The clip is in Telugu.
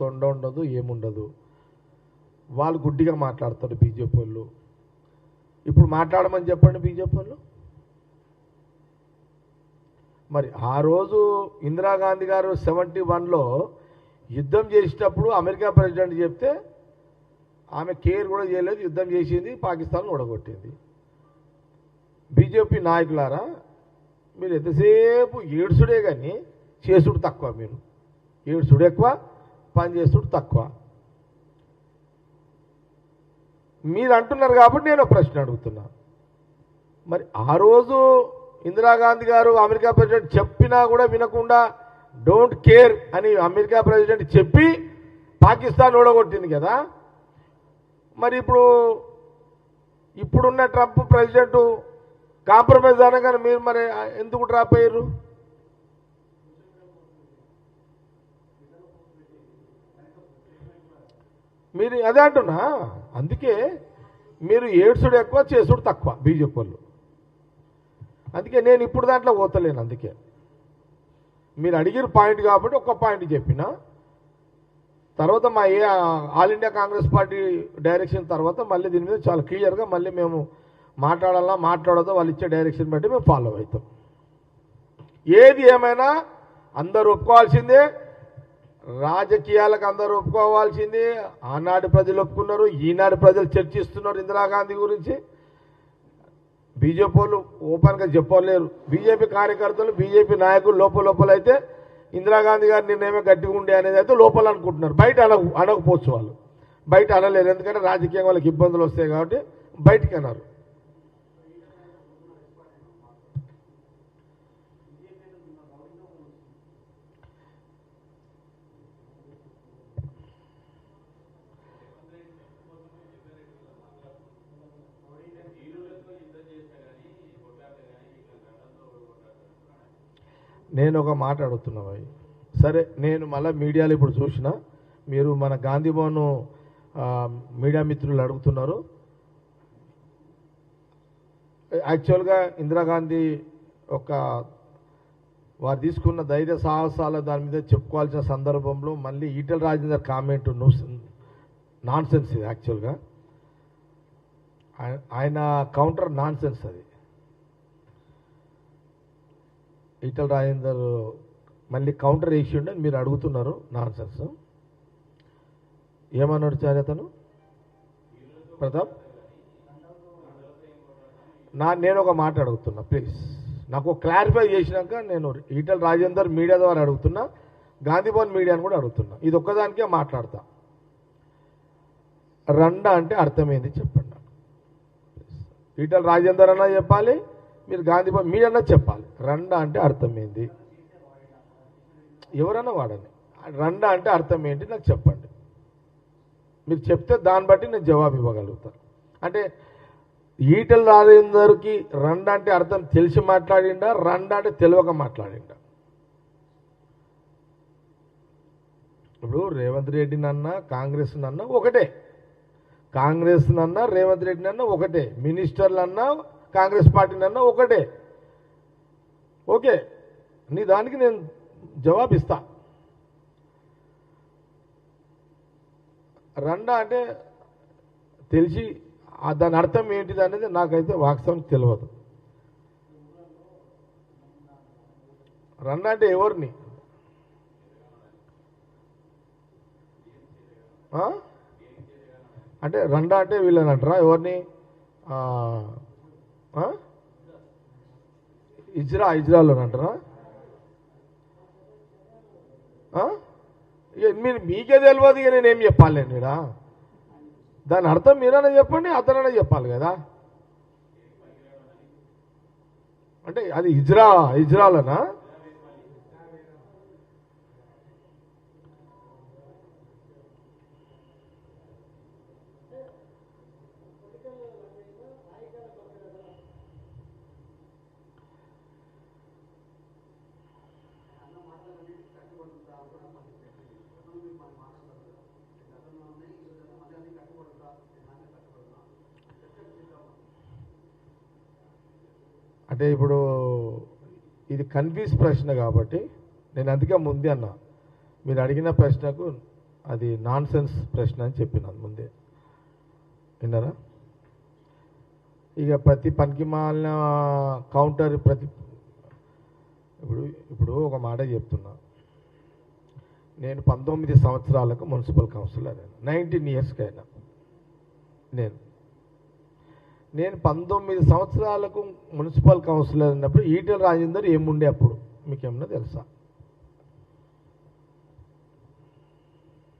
తొండ ఉండదు ఏముండదు. వాళ్ళు గుడ్డిగా మాట్లాడతారు బీజేపీ వాళ్ళు ఇప్పుడు మాట్లాడమని చెప్పండి బీజేపీ వాళ్ళు మరి ఆ రోజు ఇందిరాగాంధీ గారు సెవెంటీ వన్లో యుద్ధం చేసేటప్పుడు అమెరికా ప్రెసిడెంట్ చెప్తే ఆమె కేర్ కూడా చేయలేదు యుద్ధం చేసింది పాకిస్తాన్ ఓడగొట్టింది బీజేపీ నాయకులారా మీరు ఎంతసేపు ఏడుసుడే కానీ చేసుడు తక్కువ మీరు. ఏడుసుడు ఎక్కువ పని తక్కువ. మీరు అంటున్నారు కాబట్టి నేను ఒక ప్రశ్న అడుగుతున్నా. మరి ఆ రోజు ఇందిరాగాంధీ గారు అమెరికా ప్రెసిడెంట్ చెప్పినా కూడా వినకుండా డోంట్ కేర్ అని అమెరికా ప్రెసిడెంట్ చెప్పి పాకిస్తాన్ ఓడగొట్టింది కదా. మరి ఇప్పుడు ఇప్పుడున్న ట్రంప్ ప్రెసిడెంట్ కాంప్రమైజ్ అనగానే మీరు మరి ఎందుకు డ్రాప్ అయ్యారు? మీరు అదే అంటున్నా? అందుకే మీరు ఏడ్సుడు ఎక్కువ చేసుడు తక్కువ బీజేపీ వాళ్ళు అందుకే నేను ఇప్పుడు దాంట్లో పోతలేను అందుకే. మీరు అడిగిన పాయింట్ కాబట్టి ఒక్క పాయింట్ చెప్పిన. తర్వాత మా A all India Congress party direction తర్వాత మళ్ళీ దీని మీద చాలా క్లియర్గా మళ్ళీ మేము మాట్లాడాలా మాట్లాడదో వాళ్ళు ఇచ్చే డైరెక్షన్ బట్టి మేము ఫాలో అవుతాం. ఏది ఏమైనా అందరూ ఒప్పుకోవాల్సిందే. రాజకీయాలకు అందరూ ఒప్పుకోవాల్సింది. ఆనాడు ప్రజలు ఒప్పుకున్నారు ఈనాడు ప్రజలు చర్చిస్తున్నారు ఇందిరాగాంధీ గురించి. బీజేపీ వాళ్ళు ఓపెన్గా చెప్పలేరు. బీజేపీ కార్యకర్తలు బీజేపీ నాయకులు లోపల లోపల అయితే ఇందిరాగాంధీ గారి నిర్ణయమే గట్టిగా ఉండే అనేది అయితే లోపల అనుకుంటున్నారు. బయట అనకు అనకపోవచ్చు వాళ్ళు. బయట అనలేరు. ఎందుకంటే రాజకీయం వాళ్ళకి ఇబ్బందులు వస్తాయి కాబట్టి బయటికి అన్నారు. నేను ఒక మాట అడుగుతున్నా సరే నేను మళ్ళీ మీడియాలో ఇప్పుడు చూసిన మీరు మన గాంధీ భవన్ మీడియా మిత్రులు అడుగుతున్నారు. యాక్చువల్గా ఇందిరాగాంధీ ఒక వారు తీసుకున్న ధైర్య సాహసాల దాని మీద చెప్పుకోవాల్సిన సందర్భంలో మళ్ళీ Etela Rajender comment nonsense ఇది యాక్చువల్గా. ఆయన కౌంటర్ నాన్ సెన్స్ అది. ఈటల రాజేందర్ మళ్ళీ కౌంటర్ వేసిండు అని మీరు అడుగుతున్నారు నాన్సెన్స్ ఏమన్నాడు సార్ అతను ప్రతాప్? నా నేను ఒక మాట అడుగుతున్నా ప్లీజ్ నాకు క్లారిఫై చేసినాక నేను ఈటల రాజేందర్ మీడియా ద్వారా అడుగుతున్నా గాంధీభవన్ మీడియాని కూడా అడుగుతున్నా. ఇది ఒక్కదానికే మాట్లాడతా. రండ అంటే అర్థమైంది చెప్పండి ఈటల రాజేందర్ అన్నా చెప్పాలి మీరు గాంధీభవన్ మీరన్నా చెప్పాలి. రండా అంటే అర్థం ఏంది ఎవరన్నా వాడండి. రండా అంటే అర్థం ఏంటి నాకు చెప్పండి. మీరు చెప్తే దాన్ని బట్టి నేను జవాబు ఇవ్వగలుగుతాను. అంటే ఈటల రాజేందర్కి రండా అంటే అర్థం తెలిసి మాట్లాడిండా? రండా అంటే తెలియక మాట్లాడిండా? ఇప్పుడు రేవంత్ రెడ్డి నన్న కాంగ్రెస్ నన్న ఒకటే. కాంగ్రెస్ నన్న రేవంత్ రెడ్డి నన్న ఒకటే. మినిస్టర్లు అన్నా కాంగ్రెస్ పార్టీనన్నా ఒకటే. ఓకే నీ దానికి నేను జవాబిస్తా. రండా అంటే తెలిసి దాని అర్థం ఏంటిది అనేది నాకైతే వాస్తవం తెలియదు రండా అంటే ఎవరిని? అంటే రండా అంటే వీళ్ళని అంటారా? ఎవరిని? ఇజ్రా ఇజ్రాలో అంటారా? ఇక మీరు మీకే తెలియదు ఇక నేనేం చెప్పాలి ఈడ దాని అర్థం మీరైనా చెప్పండి అతనైనా చెప్పాలి కదా? అంటే అది ఇజ్రా ఇజ్రాలనా అంటే ఇప్పుడు ఇది కన్ఫ్యూజ్ ప్రశ్న కాబట్టి నేను అందుకే ముందే అన్నా. మీరు అడిగిన ప్రశ్నకు అది నాన్ సెన్స్ ప్రశ్న అని చెప్పిన ముందే. విన్నారా? ఇక ప్రతి పనికి మాలిన కౌంటర్ ప్రతి ఇప్పుడు ఇప్పుడు ఒక మాట చెప్తున్నా. నేను పంతొమ్మిది సంవత్సరాలకు మున్సిపల్ కౌన్సిలర్ అయినా. నైన్టీన్ ఇయర్స్కి అయినా నేను. నేను పంతొమ్మిది సంవత్సరాలకు మున్సిపల్ కౌన్సిలర్ అయినప్పుడు ఈటల రాజేందర్ ఏముండే అప్పుడు? మీకేమన్నా తెలుసా?